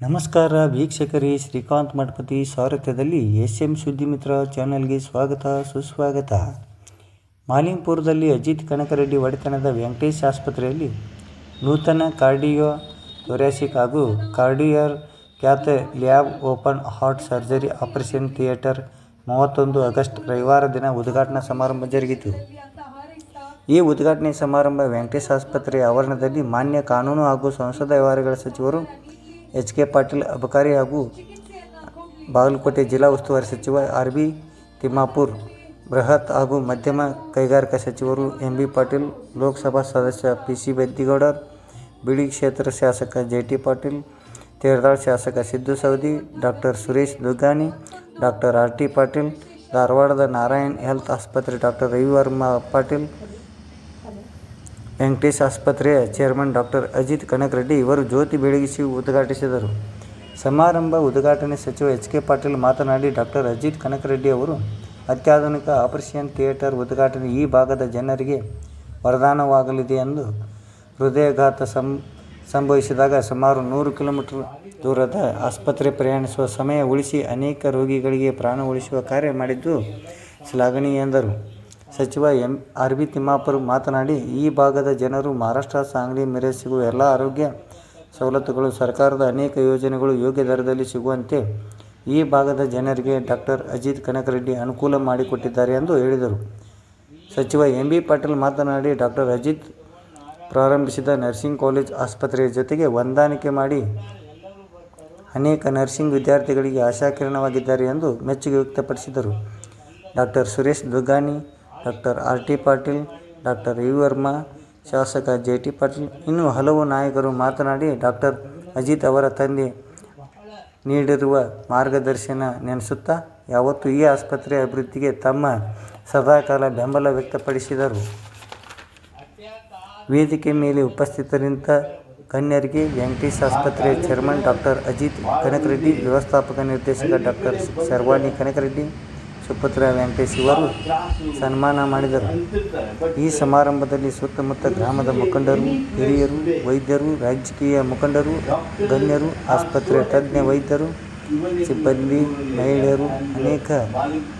ನಮಸ್ಕಾರ ವೀಕ್ಷಕರೇ, ಶ್ರೀಕಾಂತ್ ಮಠಪತಿ ಸಾರಥ್ಯದಲ್ಲಿ ಎಸ್ ಎಂ ಸುದ್ದಿಮಿತ್ರ ಚಾನೆಲ್ಗೆ ಸ್ವಾಗತ, ಸುಸ್ವಾಗತ. ಮಾಲಿಂಪುರದಲ್ಲಿ ಅಜಿತ್ ಕನಕರೆಡ್ಡಿ ಒಡೆತನದ ವೆಂಕಟೇಶ್ ಆಸ್ಪತ್ರೆಯಲ್ಲಿ ನೂತನ ಕಾರ್ಡಿಯೋ ಥೊರ್ಯಾಸಿಕ್ ಹಾಗೂ ಕಾರ್ಡಿಯರ್ ಖ್ಯಾತ lab open heart surgery operation theatre ಮೂವತ್ತೊಂದು ಆಗಸ್ಟ್ ರವಿವಾರ ದಿನ ಉದ್ಘಾಟನಾ ಸಮಾರಂಭ ಜರುಗಿತು. ಈ ಉದ್ಘಾಟನೆ ಸಮಾರಂಭ ವೆಂಕಟೇಶ್ ಆಸ್ಪತ್ರೆಯ ಆವರಣದಲ್ಲಿ ಮಾನ್ಯ ಕಾನೂನು ಹಾಗೂ ಸಂಸದ ವ್ಯವಹಾರಗಳ ಸಚಿವರು ಎಚ್ ಕೆ ಪಾಟೀಲ್ ಅಬಕಾರಿ ಹಾಗೂ ಬಾಗಲಕೋಟೆ ಜಿಲ್ಲಾ ಉಸ್ತುವಾರಿ ಸಚಿವ ಆರ್ ಬಿ ತಿಮ್ಮಾಪುರ್ ಬೃಹತ್ ಹಾಗೂ ಮಧ್ಯಮ ಕೈಗಾರಿಕಾ ಸಚಿವರು ಎಂ ಬಿ ಪಾಟೀಲ್ ಲೋಕಸಭಾ ಸದಸ್ಯ ಪಿ ಸಿ ಬೆದ್ದಿಗೌಡರ್ ಬಿಳಿ ಕ್ಷೇತ್ರ ಶಾಸಕ ಜೆ ಟಿ ಪಾಟೀಲ್ ತೇರದಾಳ್ ಶಾಸಕ Siddu Savadi doctor Suresh Duggani doctor R T Patil ಧಾರವಾಡದ ನಾರಾಯಣ್ ಹೆಲ್ತ್ ಆಸ್ಪತ್ರೆ ಡಾಕ್ಟರ್ ರವಿವರ್ಮ ಪಾಟೀಲ್ ವೆಂಕಟೇಶ್ ಆಸ್ಪತ್ರೆಯ ಚೇರ್ಮನ್ ಡಾಕ್ಟರ್ ಅಜಿತ್ ಕನಕರೆಡ್ಡಿ ಇವರು ಜ್ಯೋತಿ ಬೆಳಗಿಸಿ ಉದ್ಘಾಟಿಸಿದರು. ಸಮಾರಂಭ ಉದ್ಘಾಟನೆ ಸಚಿವ ಎಚ್ ಕೆ ಪಾಟೀಲ್ ಮಾತನಾಡಿ, ಡಾಕ್ಟರ್ ಅಜಿತ್ ಕನಕರೆಡ್ಡಿ ಅವರು, ಅತ್ಯಾಧುನಿಕ ಆಪರೇಷನ್ ಥಿಯೇಟರ್ ಉದ್ಘಾಟನೆ ಈ ಭಾಗದ ಜನರಿಗೆ ವರದಾನವಾಗಲಿದೆ ಎಂದು ಹೃದಯಘಾತ ಸಂ, ಸಂಭವಿಸಿದಾಗ ಸುಮಾರು ನೂರು ಕಿಲೋಮೀಟರ್ ದೂರದ ಆಸ್ಪತ್ರೆ ಪ್ರಯಾಣಿಸುವ ಸಮಯ ಉಳಿಸಿ ಅನೇಕ ರೋಗಿಗಳಿಗೆ ಪ್ರಾಣ ಉಳಿಸುವ ಕಾರ್ಯ ಮಾಡಿದ್ದು ಶ್ಲಾಘನೀಯ ಎಂದರು. ಸಚಿವ ಎಂ. ಆರ್. ಬಿ ತಿಮ್ಮಾಪುರ್ ಮಾತನಾಡಿ, ಈ ಭಾಗದ ಜನರು ಮಹಾರಾಷ್ಟ್ರ ಸಾಂಗ್ಲಿ ಮೇರೆ ಸಿಗುವ ಎಲ್ಲ ಆರೋಗ್ಯ ಸವಲತ್ತುಗಳು, ಸರ್ಕಾರದ ಅನೇಕ ಯೋಜನೆಗಳು ಯೋಗ್ಯ ದರದಲ್ಲಿ ಸಿಗುವಂತೆ ಈ ಭಾಗದ ಜನರಿಗೆ ಡಾಕ್ಟರ್ ಅಜಿತ್ ಕನಕರೆಡ್ಡಿ ಅನುಕೂಲ ಮಾಡಿಕೊಟ್ಟಿದ್ದಾರೆ ಎಂದು ಹೇಳಿದರು. ಸಚಿವ ಎಂ. ಬಿ. ಪಾಟೀಲ್ ಮಾತನಾಡಿ, ಡಾಕ್ಟರ್ ಅಜಿತ್ ಪ್ರಾರಂಭಿಸಿದ ನರ್ಸಿಂಗ್ ಕಾಲೇಜ್ ಆಸ್ಪತ್ರೆಯ ಜೊತೆಗೆ ಹೊಂದಾಣಿಕೆ ಮಾಡಿ ಅನೇಕ ನರ್ಸಿಂಗ್ ವಿದ್ಯಾರ್ಥಿಗಳಿಗೆ ಆಶಾಕಿರಣವಾಗಿದ್ದಾರೆ ಎಂದು ಮೆಚ್ಚುಗೆ ವ್ಯಕ್ತಪಡಿಸಿದರು. Doctor Suresh Duggani doctor R T Patil, doctor U Varma ಶಾಸಕ ಜೆ ಟಿ ಪಾಟೀಲ್, ಇನ್ನೂ ಹಲವು ನಾಯಕರು ಮಾತನಾಡಿ ಡಾಕ್ಟರ್ ಅಜಿತ್ ಅವರ ತಂದೆ ನೀಡಿರುವ ಮಾರ್ಗದರ್ಶನ ನೆನೆಸುತ್ತಾ ಯಾವತ್ತೂ ಈ ಆಸ್ಪತ್ರೆ ಅಭಿವೃದ್ಧಿಗೆ ತಮ್ಮ ಸದಾಕಾಲ ಬೆಂಬಲ ವ್ಯಕ್ತಪಡಿಸಿದರು. ವೇದಿಕೆ ಮೇಲೆ ಉಪಸ್ಥಿತರಿಂದ ಗಣ್ಯರಿಗೆ ವೆಂಕಟೇಶ್ ಆಸ್ಪತ್ರೆಯ ಚೇರ್ಮನ್ ಡಾಕ್ಟರ್ ಅಜಿತ್ ಕನಕರೆಡ್ಡಿ, ವ್ಯವಸ್ಥಾಪಕ ನಿರ್ದೇಶಕ ಡಾಕ್ಟರ್ ಶರ್ವಾಣಿ ಕನಕರೆಡ್ಡಿ ಸುಪುತ್ರ ವೆಂಕಟೇಶ್ ಇವರು ಸನ್ಮಾನ ಮಾಡಿದರು. ಈ ಸಮಾರಂಭದಲ್ಲಿ ಸುತ್ತಮುತ್ತ ಗ್ರಾಮದ ಮುಖಂಡರು, ಹಿರಿಯರು, ವೈದ್ಯರು, ರಾಜಕೀಯ ಮುಖಂಡರು, ಗಣ್ಯರು, ಆಸ್ಪತ್ರೆ ತಜ್ಞ, ವೈದ್ಯರು, ಸಿಬ್ಬಂದಿ, ಮಹಿಳೆಯರು ಅನೇಕ,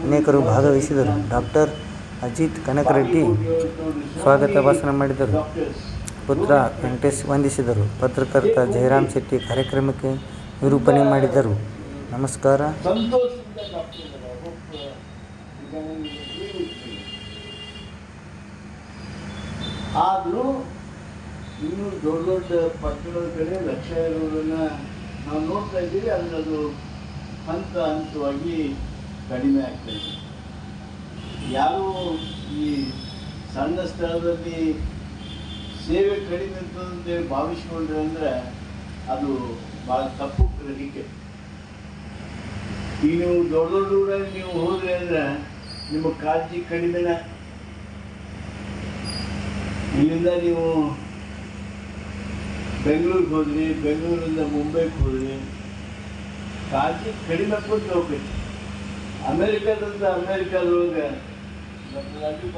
ಅನೇಕರು ಭಾಗವಹಿಸಿದರು. ಡಾಕ್ಟರ್ ಅಜಿತ್ ಕನಕರೆಡ್ಡಿ ಸ್ವಾಗತ ಭಾಷಣ ಮಾಡಿದರು. ಪುತ್ರ ವೆಂಕಟೇಶ್ ವಂದಿಸಿದರು. ಪತ್ರಕರ್ತ ಜಯರಾಮ್ ಶೆಟ್ಟಿ ಕಾರ್ಯಕ್ರಮಕ್ಕೆ ನಿರೂಪಣೆ ಮಾಡಿದರು. ನಮಸ್ಕಾರ. ಆದರೂ ಇನ್ನೂ ದೊಡ್ಡ ದೊಡ್ಡ ಪಟ್ಟಣದ ಕಡೆ ಲಕ್ಷ ಇರೋದನ್ನ ನಾವು ನೋಡ್ತಾ ಇದ್ದೀವಿ ಆದರೆ ಅದು ಹಂತ ಹಂತವಾಗಿ ಕಡಿಮೆ ಆಗ್ತಾ ಇದೆ. ಯಾರು ಈ ಸಣ್ಣ ಸ್ಥಳದಲ್ಲಿ ಸೇವೆ ಕಡಿಮೆ ಅಂತಂದೇಳಿ ಭಾವಿಸ್ಕೊಂಡ್ರೆ ಅಂದರೆ ಅದು ಭಾಳ ತಪ್ಪು ಗ್ರಹಿಕೆ. ಈಗ ನೀವು ದೊಡ್ಡ ದೊಡ್ಡ ಊರಲ್ಲಿ ನೀವು ಹೋದ್ರೆ ಅಂದ್ರೆ ನಿಮ್ಮ ಕಾಳಜಿ ಕಡಿಮೆನ? ಇಲ್ಲಿಂದ ನೀವು ಬೆಂಗಳೂರಿಗೆ ಹೋದ್ರಿ, ಬೆಂಗಳೂರಿಂದ ಮುಂಬೈಗೆ ಹೋದ್ರಿ, ಕಾಳಜಿ ಕಡಿಮೆ ಕೊಟ್ಟು ಹೋಗ್ಬೇಕು. ಅಮೇರಿಕಾದಂತ ಅಮೇರಿಕಾದೊಳಗೆ ಡಾಕ್ಟರ್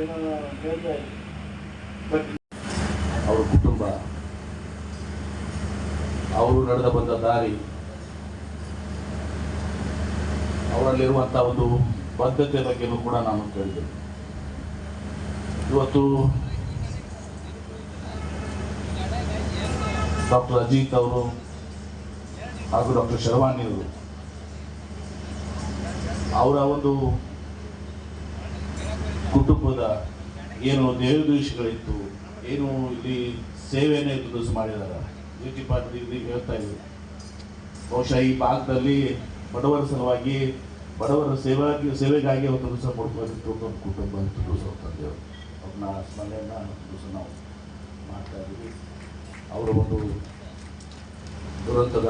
ಏನೋ ಬಟ್ ಅವರ ಕುಟುಂಬ, ಅವರು ನಡೆದ ಬಂದ ದಾರಿ ಅವರಲ್ಲಿರುವಂತಹ ಒಂದು ಬದ್ಧತೆ ಬಗ್ಗೆನೂ ಕೂಡ ನಾನು ಕೇಳಿದೆ ಇವತ್ತು ಡಾಕ್ಟರ್ ಅಜಿತ್ ಅವರು ಹಾಗೂ ಡಾಕ್ಟರ್ ಶರ್ವಾನಿ ಅವರು ಅವರ ಒಂದು ಕುಟುಂಬದ ಏನು ದೇವದೇಶಗಳಿತ್ತು ಏನು ಇಲ್ಲಿ ಸೇವೆಯನ್ನು ಇಂಟ್ರೊಡ್ಯೂಸ್ ಮಾಡಿದ್ದಾರೆ ಜ್ಯೋತಿ ಪಾಟೀಲ್ ಇಲ್ಲಿ ಹೇಳ್ತಾ ಇದ್ದೀವಿ ಬಹುಶಃ ಈ ಭಾಗದಲ್ಲಿ ಬಡವರ ಸಲುವಾಗಿ ಬಡವರ ಸೇವಾಗಿ ಸೇವೆಗಾಗಿ ಅವರು ದಿವಸ ಕೊಡ್ಬೇಕಿತ್ತು ಒಂದು ಕುಟುಂಬ ದಿವಸ ತಂದೆಯವರು. ಅವ್ರನ್ನ ಸ್ಮರಣೆಯನ್ನ ದಿವಸ ನಾವು ಮಾಡ್ತಾ ಇದ್ದೀವಿ. ಅವರ ಒಂದು ದುರಂತದ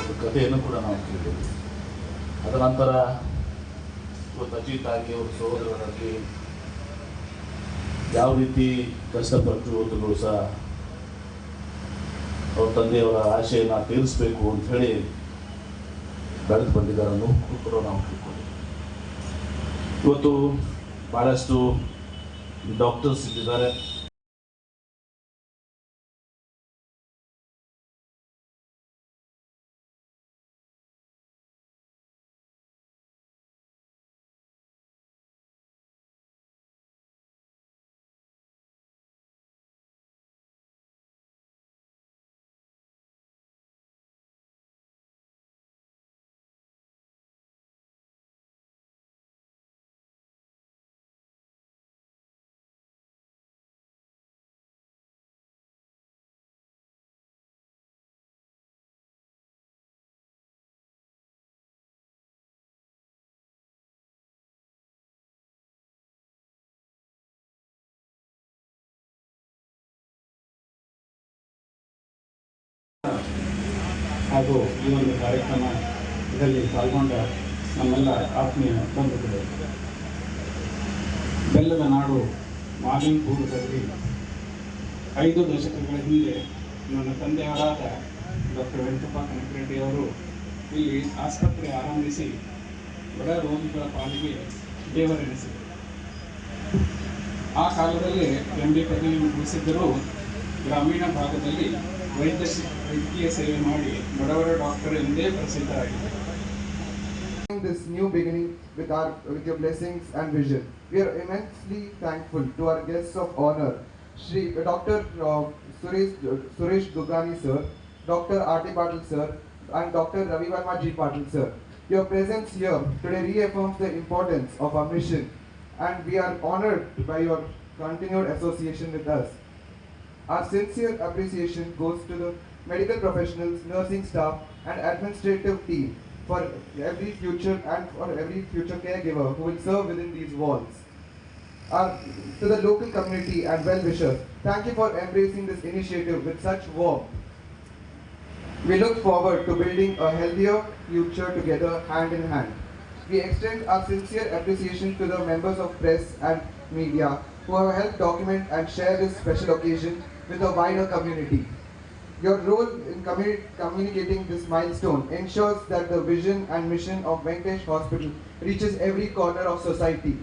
ಒಂದು ಕಥೆಯನ್ನು ಕೂಡ ನಾವು ಕೇಳಿದ್ದೀವಿ. ಅದರ ನಂತರ ಇವತ್ತು ಅಜಿತ್ ಆಗಿ ಅವ್ರ ಸಹೋದರರಾಗಿ ಯಾವ ರೀತಿ ಕಷ್ಟಪಟ್ಟು ಇವತ್ತುಗಳು ಸಹ ಅವ್ರ ತಂದೆಯವರ ಆಶೆಯನ್ನು ತೀರಿಸಬೇಕು ಅಂತ ಹೇಳಿ ಬೆಳೆದು ಬಂದಿದ್ದಾರೆ ಅನ್ನೋ ಕೂಡ ನಾವು ತಿಳ್ಕೊಂಡಿದ್ದೀವಿ. ಇವತ್ತು ಭಾಳಷ್ಟು ಡಾಕ್ಟರ್ಸ್ ಇದ್ದಾರೆ ಹಾಗೂ ಈ ಒಂದು ಕಾರ್ಯಕ್ರಮ ಇದರಲ್ಲಿ ಪಾಲ್ಗೊಂಡ ನಮ್ಮೆಲ್ಲ ಆತ್ಮೀಯ ಬಂಧುಗಳು. ಬೆಲ್ಲದ ನಾಡು ಮಾಲಿನ್ಪುರದಲ್ಲಿ ಐದು ದಶಕಗಳ ಹಿಂದೆ ನನ್ನ ತಂದೆಯವರಾದ ಡಾಕ್ಟರ್ ವೆಂಕಟಪ್ಪ ಕನಕರೆಡ್ಡಿಯವರು ಇಲ್ಲಿ ಆಸ್ಪತ್ರೆ ಆರಂಭಿಸಿ ಬಡ ರೋಗಿಗಳ ಪಾಲಿಗೆ ದೇವರೆನಿಸಿದರು. ಆ ಕಾಲದಲ್ಲಿ ಎಂ ಡಿ ಪದವಿ ಮುಗಿಸಿದ್ದರೂ ಗ್ರಾಮೀಣ ಭಾಗದಲ್ಲಿ ವೈದ್ಯ ವೈದ್ಯಕೀಯ ಸೇವೆ ಮಾಡಿ ಬಡವರ ಡಾಕ್ಟರ್ ಎಂದೇ ಪ್ರಸಿದ್ಧರಾಗಿದ್ದರು this new beginning with our with your blessings and vision. We are immensely thankful to our guests of honor, Shri Dr. Uh, Suresh Suresh Dugani sir, Dr. R.T. Patil sir, and Dr. Ravi Verma G. Patil sir. Your presence here today reaffirms the importance of our mission, and we are honored by your continued association with us. Our sincere appreciation goes to the medical professionals, nursing staff, and administrative team for every future and for every future caregiver who will serve within these walls. To the local community and well-wishers, thank you for embracing this initiative with such warmth. We look forward to building a healthier future together hand in hand. We extend our sincere appreciation to the members of press and media who have helped document and share this special occasion with the wider community. Your role in communi- communicating this milestone ensures that the vision and mission of Venkatesh Hospital reaches every corner of society.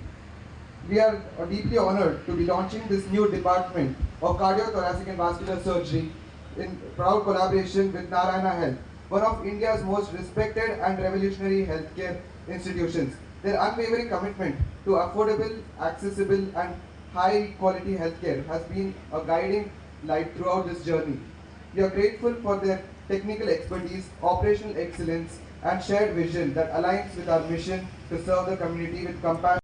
We are deeply honored to be launching this new department of cardiothoracic and vascular surgery in proud collaboration with Narayana Health, one of India's most respected and revolutionary healthcare institutions. Their unwavering commitment to affordable, accessible, and high quality healthcare has been a guiding light throughout this journey. We are grateful for their technical expertise, operational excellence, and shared vision that aligns with our mission to serve the community with compassion.